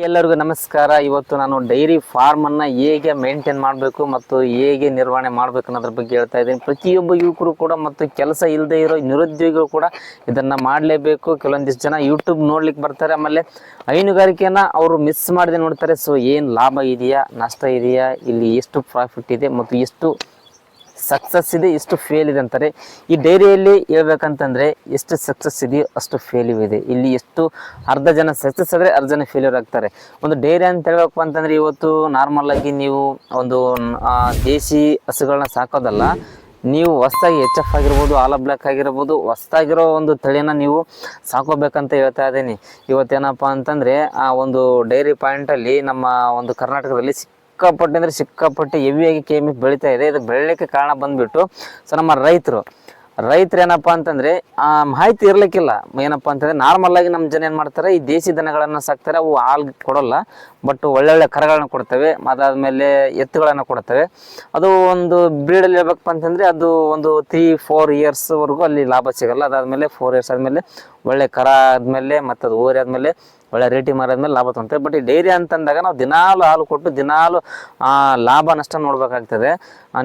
ಎಲ್ಲರಿಗೂ ನಮಸ್ಕಾರ. ಇವತ್ತು ನಾನು ಡೈರಿ ಫಾರ್ಮ್ ಅನ್ನ ಹೇಗೆ ಮೇಂಟೈನ್ ಮಾಡಬೇಕು ಮತ್ತು ಹೇಗೆ ನಿರ್ವಹಣೆ ಮಾಡಬೇಕು ಅನ್ನೋದ್ರ ಬಗ್ಗೆ ಹೇಳ್ತಾ ಇದ್ದೀನಿ. ಪ್ರತಿಯೊಬ್ಬ ಯುವಕರು ಕೂಡ ಮತ್ತು ಕೆಲಸ ಇಲ್ಲದೆ ಇರೋ ನಿರುದ್ಯೋಗಿಗಳು ಕೂಡ ಇದನ್ನ ಮಾಡಲೇಬೇಕು. ಕೆಲವೊಂದಿಷ್ಟು ಜನ ಯೂಟ್ಯೂಬ್ ನೋಡ್ಲಿಕ್ಕೆ ಬರ್ತಾರೆ. ಆಮೇಲೆ ಹೈನುಗಾರಿಕೆಯನ್ನ ಅವರು ಮಿಸ್ ಮಾಡದೆ ನೋಡ್ತಾರೆ. ಸೊ ಏನು ಲಾಭ ಇದೆಯಾ? ನಷ್ಟ ಇದೆಯಾ? ಇಲ್ಲಿ ಎಷ್ಟು ಪ್ರಾಫಿಟ್ ಇದೆ? ಮತ್ತು ಎಷ್ಟು ಸಕ್ಸಸ್ ಇದೆ, ಎಷ್ಟು ಫೇಲ್ ಇದೆ ಅಂತಾರೆ, ಈ ಡೈರಿಯಲ್ಲಿ ಹೇಳ್ಬೇಕಂತಂದ್ರೆ ಎಷ್ಟು ಸಕ್ಸಸ್ ಇದೆಯೋ ಅಷ್ಟು ಫೇಲ್ಯೂ ಇದೆ. ಇಲ್ಲಿ ಎಷ್ಟು ಅರ್ಧ ಜನ ಸಕ್ಸಸ್ ಆದರೆ ಅರ್ಧ ಜನ ಫೇಲ್ಯೂರ್ ಆಗ್ತಾರೆ. ಒಂದು ಡೈರಿ ಅಂತ ಹೇಳ್ಬೇಕಪ್ಪ ಅಂತಂದ್ರೆ ಇವತ್ತು ನಾರ್ಮಲ್ ಆಗಿ ನೀವು ಒಂದು ದೇಶಿ ಹಸುಗಳನ್ನ ಸಾಕೋದಲ್ಲ, ನೀವು ಹೊಸ್ದಾಗಿ ಎಚ್ ಎಫ್ ಆಗಿರ್ಬೋದು ಆಲ ಬ್ಲ್ಯಾಕ್ ಆಗಿರ್ಬೋದು, ಹೊಸ್ದಾಗಿರೋ ಒಂದು ತಳಿನ ನೀವು ಸಾಕೋಬೇಕಂತ ಹೇಳ್ತಾ ಇದ್ದೀನಿ. ಇವತ್ತೇನಪ್ಪ ಅಂತಂದರೆ, ಆ ಒಂದು ಡೈರಿ ಪಾಯಿಂಟಲ್ಲಿ ನಮ್ಮ ಒಂದು ಕರ್ನಾಟಕದಲ್ಲಿ ಸಿಕ್ಕಾಪಟ್ಟೆ ಅಂದರೆ ಸಿಕ್ಕಾಪಟ್ಟೆ ಹೆವಿಯಾಗಿ ಕೆ ಎಂ ಇದೆ. ಇದು ಬೆಳಲಿಕ್ಕೆ ಕಾರಣ ಬಂದ್ಬಿಟ್ಟು ಸೊ ನಮ್ಮ ರೈತರು. ರೈತರು ಏನಪ್ಪ ಅಂತಂದ್ರೆ ಮಾಹಿತಿ ಇರಲಿಕ್ಕಿಲ್ಲ. ಏನಪ್ಪ ಅಂತಂದ್ರೆ ನಾರ್ಮಲ್ ಆಗಿ ನಮ್ಮ ಜನ ಏನು ಮಾಡ್ತಾರೆ, ಈ ದೇಸಿ ದನಗಳನ್ನು ಸಾಕ್ತಾರೆ. ಅವು ಹಾಲು ಕೊಡೋಲ್ಲ ಬಟ್ ಒಳ್ಳೊಳ್ಳೆ ಕರಗಳನ್ನ ಕೊಡ್ತವೆ. ಅದಾದ್ಮೇಲೆ ಎತ್ತುಗಳನ್ನು ಕೊಡ್ತವೆ. ಅದು ಒಂದು ಬ್ರೀಡಲ್ಲಿ ಹೇಳ್ಬೇಕಪ್ಪ ಅಂತಂದ್ರೆ, ಅದು ಒಂದು ತ್ರೀ ಫೋರ್ ಇಯರ್ಸ್ ವರೆಗೂ ಅಲ್ಲಿ ಲಾಭ ಸಿಗಲ್ಲ. ಅದಾದಮೇಲೆ ಫೋರ್ ಇಯರ್ಸ್ ಆದ್ಮೇಲೆ ಒಳ್ಳೆ ಕರ ಆದಮೇಲೆ ಮತ್ತೆ ಅದು ಓರಿ ಆದಮೇಲೆ ಒಳ್ಳೆ ರೇಟಿಂಗ್ ಮಾರಾದ್ಮೇಲೆ ಲಾಭ ತೊಗೊಂತೇವೆ. ಬಟ್ ಈ ಡೈರಿ ಅಂತಂದಾಗ ನಾವು ದಿನಾಲು ಹಾಲು ಕೊಟ್ಟು ದಿನಾಲು ಲಾಭ ನಷ್ಟ ನೋಡಬೇಕಾಗ್ತದೆ.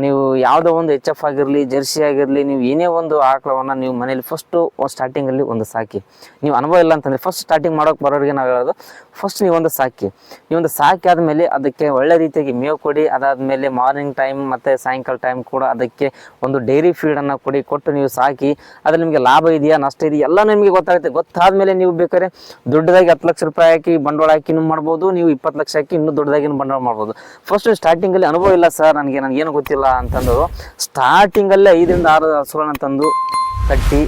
ನೀವು ಯಾವುದೋ ಒಂದು ಎಚ್ ಎಫ್ ಆಗಿರಲಿ ಜರ್ಸಿ ಆಗಿರಲಿ, ನೀವು ಏನೇ ಒಂದು ಆಕಳವನ್ನು ನೀವು ಮನೇಲಿ ಫಸ್ಟು ಸ್ಟಾರ್ಟಿಂಗಲ್ಲಿ ಒಂದು ಸಾಕಿ. ನೀವು ಅನುಭವ ಇಲ್ಲ ಅಂತಂದರೆ ಫಸ್ಟ್ ಸ್ಟಾರ್ಟಿಂಗ್ ಮಾಡೋಕೆ ಬರೋರಿಗೆ ನಾವು ಹೇಳೋದು ಫಸ್ಟ್ ನೀವು ಒಂದು ಸಾಕಿ. ನೀವೊಂದು ಸಾಕಿ ಆದಮೇಲೆ ಅದಕ್ಕೆ ಒಳ್ಳೆ ರೀತಿಯಾಗಿ ಮೇವು ಕೊಡಿ, ಅದಾದಮೇಲೆ ಮಾರ್ನಿಂಗ್ ಟೈಮ್ ಮತ್ತು ಸಾಯಂಕಾಲ ಟೈಮ್ ಕೂಡ ಅದಕ್ಕೆ ಒಂದು ಡೈರಿ ಫೀಡನ್ನು ಕೊಡಿ, ಕೊಟ್ಟು ನೀವು ಸಾಕಿ, ಅದ್ರಲ್ಲಿ ನಿಮಗೆ ಲಾಭ ಇದೆಯಾ, ನಷ್ಟ ಇದೆಯಾ ಎಲ್ಲ ನಿಮಗೆ ಗೊತ್ತಾಗುತ್ತೆ. ಗೊತ್ತಾದ ಮೇಲೆ ನೀವು ಬೇಕಾದ್ರೆ ದೊಡ್ಡದಾಗಿ ಹತ್ತು ಲಕ್ಷ ರೂಪಾಯಿ ಹಾಕಿ ಬಂಡವಾಳ ಹಾಕಿ ಮಾಡ್ಬೋದು, ನೀವು ಇಪ್ಪತ್ತು ಲಕ್ಷ ಹಾಕಿ ಇನ್ನೂ ದೊಡ್ಡದಾಗಿ ಬಂಡವಾಳ ಮಾಡ್ಬೋದು. ಫಸ್ಟ್ ಸ್ಟಾರ್ಟಿಂಗಲ್ಲಿ ಅನುಭವ ಇಲ್ಲ ಸರ್ ನನಗೆ ನನಗೇನು ಗೊತ್ತಿಲ್ಲ ಅಂತಂದು. ಸ್ಟಾರ್ಟಿಂಗಲ್ಲೇ ಐದರಿಂದ ಆರು ಹಸುಗಳನ್ನ ತಂದು ಕಟ್ಟಿ